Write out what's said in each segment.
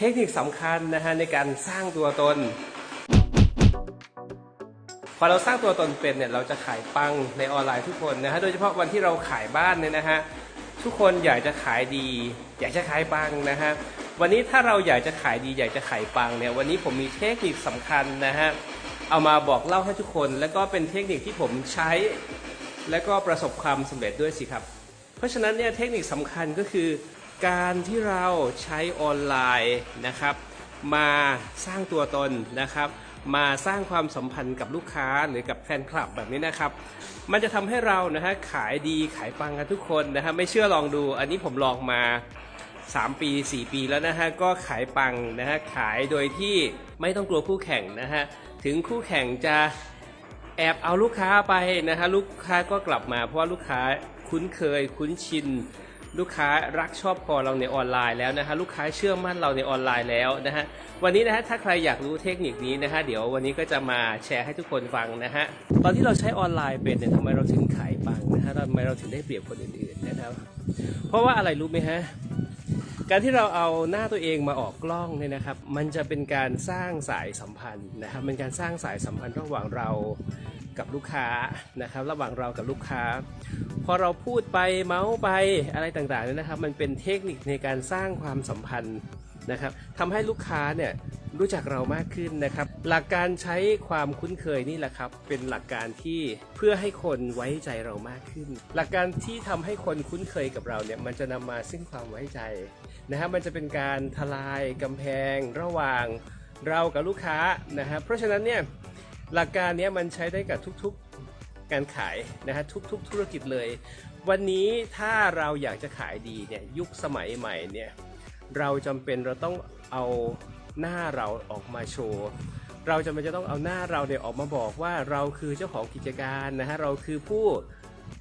เทคนิคสำคัญนะฮะในการสร้างตัวตน พอเราสร้างตัวตนเป็นเนี่ยเราจะขายปังในออนไลน์ทุกคนนะฮะโดยเฉพาะวันที่เราขายบ้านเนี่ยนะฮะทุกคนอยากจะขายดี อยากจะขายปังนะฮะวันนี้ถ้าเราอยากจะขายดีอยากจะขายปังเนี่ยวันนี้ผมมีเทคนิคสำคัญนะฮะเอามาบอกเล่าให้ทุกคน แล้วก็เป็นเทคนิคที่ผมใช้ และก็ประสบความสำเร็จด้วยสิครับ เพราะฉะนั้นเนี่ยเทคนิคสำคัญก็คือ การที่เราใช้ออนไลน์นะครับ มาสร้างตัวตนนะครับ มาสร้างความสัมพันธ์กับลูกค้าหรือกับแฟนคลับแบบนี้นะครับ มันจะทำให้เรานะฮะขายดีขายปังกันทุกคนนะฮะไม่เชื่อลองดู อันนี้ผมลองมา 3 ปี 4 ปีแล้วนะฮะก็ขายปังนะฮะขายโดยที่ไม่ต้องกลัวคู่แข่งนะฮะถึงคู่แข่งจะแอบเอาลูกค้าไปนะฮะลูกค้าก็กลับมาเพราะว่าลูกค้าคุ้นเคยคุ้นชิน ลูกค้ารักชอบพอเราในออนไลน์แล้วนะฮะลูกค้าเชื่อมั่นเราในออนไลน์แล้วนะฮะวันนี้นะฮะถ้าใครอยากรู้เทคนิคนี้นะฮะเดี๋ยววันนี้ก็จะมาแชร์ให้ทุกคนฟังนะฮะตอนที่เราใช้ออนไลน์เป็นเนี่ยทำไมเราถึงขายปังนะฮะทำไมเราถึงได้เปรียบคนอื่นๆนะครับ เพราะว่าอะไรรู้ไหมฮะการที่เราเอาหน้าตัวเองมาออกกล้องเนี่ยนะครับ มันจะเป็นการสร้างสายสัมพันธ์นะครับเป็นการสร้างสายสัมพันธ์ระหว่างเรา กับลูกค้านะครับ ระหว่างเรากับลูกค้า พอเราพูดไปเมาส์ไปอะไรต่างๆเนี่ยนะครับ มันเป็นเทคนิคในการสร้างความสัมพันธ์นะครับทำให้ลูกค้าเนี่ยรู้จักเรามากขึ้นนะครับ หลักการใช้ความคุ้นเคยนี่แหละครับ เป็นหลักการที่เพื่อให้คนไว้ใจเรามากขึ้น หลักการที่ทำให้คนคุ้นเคยกับเราเนี่ยมันจะนำมาซึ่งความไว้ใจนะครับมันจะเป็นการทลายกำแพงระหว่างเรากับลูกค้านะครับเพราะฉะนั้นเนี่ย หลักการนี้มันใช้ได้กับทุกๆการขายนะฮะทุกๆ ธุรกิจเลย วันนี้ถ้าเราอยากจะขายดีเนี่ยยุคสมัยใหม่เนี่ยเราจำเป็นเราต้องเอาหน้าเราออกมาโชว์เราจำเป็นจะต้องเอาหน้าเราเนี่ยออกมาบอกว่าเราคือเจ้าของกิจการนะฮะเราคือผู้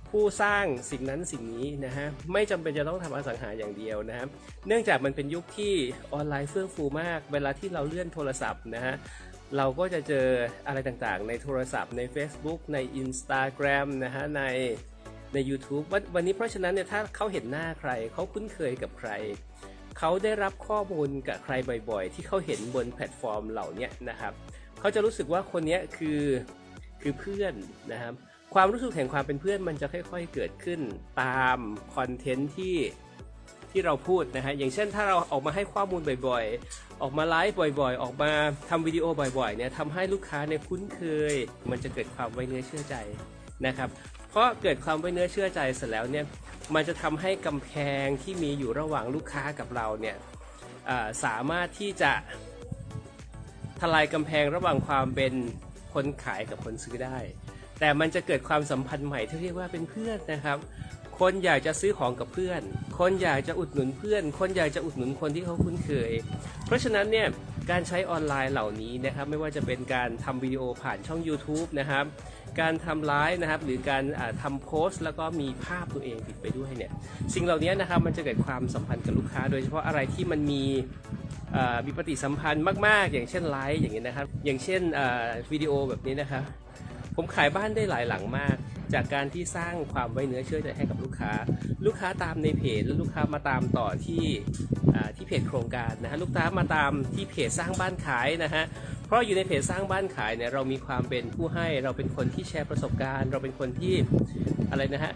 ผู้สร้างสิ่งนั้นสิ่งนี้นะฮะไม่จำเป็นจะต้องทำอสังหาอย่างเดียวนะครับเนื่องจากมันเป็นยุคที่ออนไลน์เฟื่องฟูมาก เวลาที่เราเลื่อนโทรศัพท์นะฮะ เราก็จะเจออะไรต่างๆ ในโทรศัพท์ใน Facebook ใน Instagram นะฮะในใน YouTube วันวันนี้เพราะฉะนั้นเนี่ยถ้าเขาเห็นหน้าใครเขาคุ้นเคยกับใคร เขาได้รับข้อมูลกับใครบ่อยๆ ที่เขาเห็นบนแพลตฟอร์มเหล่านี้นะครับเขาจะรู้สึกว่าคนนี้คือคือเพื่อนนะครับความรู้สึกแห่งความเป็นเพื่อนมันจะค่อยๆเกิดขึ้นตามคอนเทนต์ที่ ที่เราพูดนะฮะอย่างเช่นถ้าเราออกมาให้ข้อมูลบ่อยๆ ออกมาไลฟ์บ่อยๆ ออกมาทำวิดีโอบ่อยๆเนี่ยทำให้ลูกค้าเนี่ยคุ้นเคย มันจะเกิดความไว้เนื้อเชื่อใจนะครับเพราะเกิดความไว้เนื้อเชื่อใจเสร็จแล้วเนี่ยมันจะทำให้กำแพงที่มีอยู่ระหว่างลูกค้ากับเราเนี่ยสามารถที่จะทลายกำแพงระหว่างความเป็นคนขายกับคนซื้อได้ แต่มันจะเกิดความสัมพันธ์ใหม่ที่เรียกว่าเป็นเพื่อนนะครับ คนอยากจะซื้อของกับเพื่อน คนอยากจะอุดหนุนเพื่อน คนอยากจะอุดหนุนคนที่เขาคุ้นเคย เพราะฉะนั้นเนี่ยการใช้ออนไลน์เหล่านี้นะครับไม่ว่าจะเป็นการทำวิดีโอผ่านช่อง YouTube นะครับการทำไลฟ์นะครับหรือการอ่าทำโพสต์ แล้วก็มีภาพตัวเองติดไปด้วยเนี่ยสิ่งเหล่านี้นะครับมันจะเกิดความสัมพันธ์กับลูกค้า โดยเฉพาะอะไรที่มันมีมีปฏิสัมพันธ์มาก ๆ อย่างเช่นไลฟ์อย่างนี้ยนะครับอย่างเช่นวิดีโอแบบนี้นะครับผมขายบ้านได้หลายหลังมาก จากการที่สร้างความไว้เนื้อเชื่อใจให้กับลูกค้า ลูกค้าตามในเพจแล้วลูกค้ามาตามต่อที่ที่เพจโครงการนะฮะลูกค้ามาตามที่เพจสร้างบ้านขายนะฮะ เพราะอยู่ในเพจสร้างบ้านขายเนี่ยเรามีความเป็นผู้ให้เราเป็นคนที่แชร์ประสบการณ์ เราเป็นคนที่อะไรนะฮะ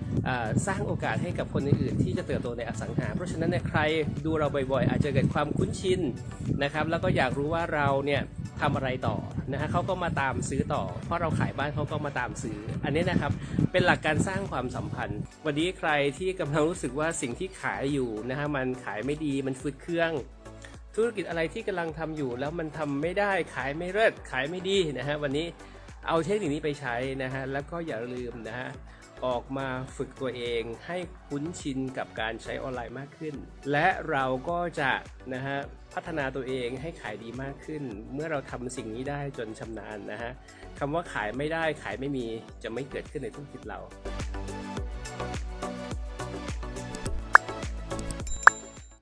สร้างโอกาสให้กับคนอื่นๆที่จะเติบโตในอสังหา เพราะฉะนั้นเนี่ยใครดูเราบ่อยๆ อาจจะเกิดความคุ้นชินนะครับ แล้วก็อยากรู้ว่าเราเนี่ยทำอะไรต่อนะฮะเขาก็มาตามซื้อต่อ เพราะเราขายบ้านเขาก็มาตามซื้อ อันนี้นะครับเป็นหลักการสร้างความสัมพันธ์ วันนี้ใครที่กำลังรู้สึกว่าสิ่งที่ขายอยู่นะฮะมันขายไม่ดีมันฟืดเครื่อง ธุรกิจอะไรที่กำลังทำอยู่ แล้วมันทำไม่ได้ขายไม่เลิศขายไม่ดีนะฮะวันนี้เอาเทคนิคนี้ไปใช้นะฮะแล้วก็อย่าลืมนะฮะออกมาฝึกตัวเองให้คุ้นชินกับการใช้ออนไลน์มากขึ้น และเราก็จะนะฮะพัฒนาตัวเองให้ขายดีมากขึ้น เมื่อเราทำสิ่งนี้ได้จนชำนาญนะฮะคำว่าขายไม่ได้ขายไม่มีจะไม่เกิดขึ้นในธุรกิจเรา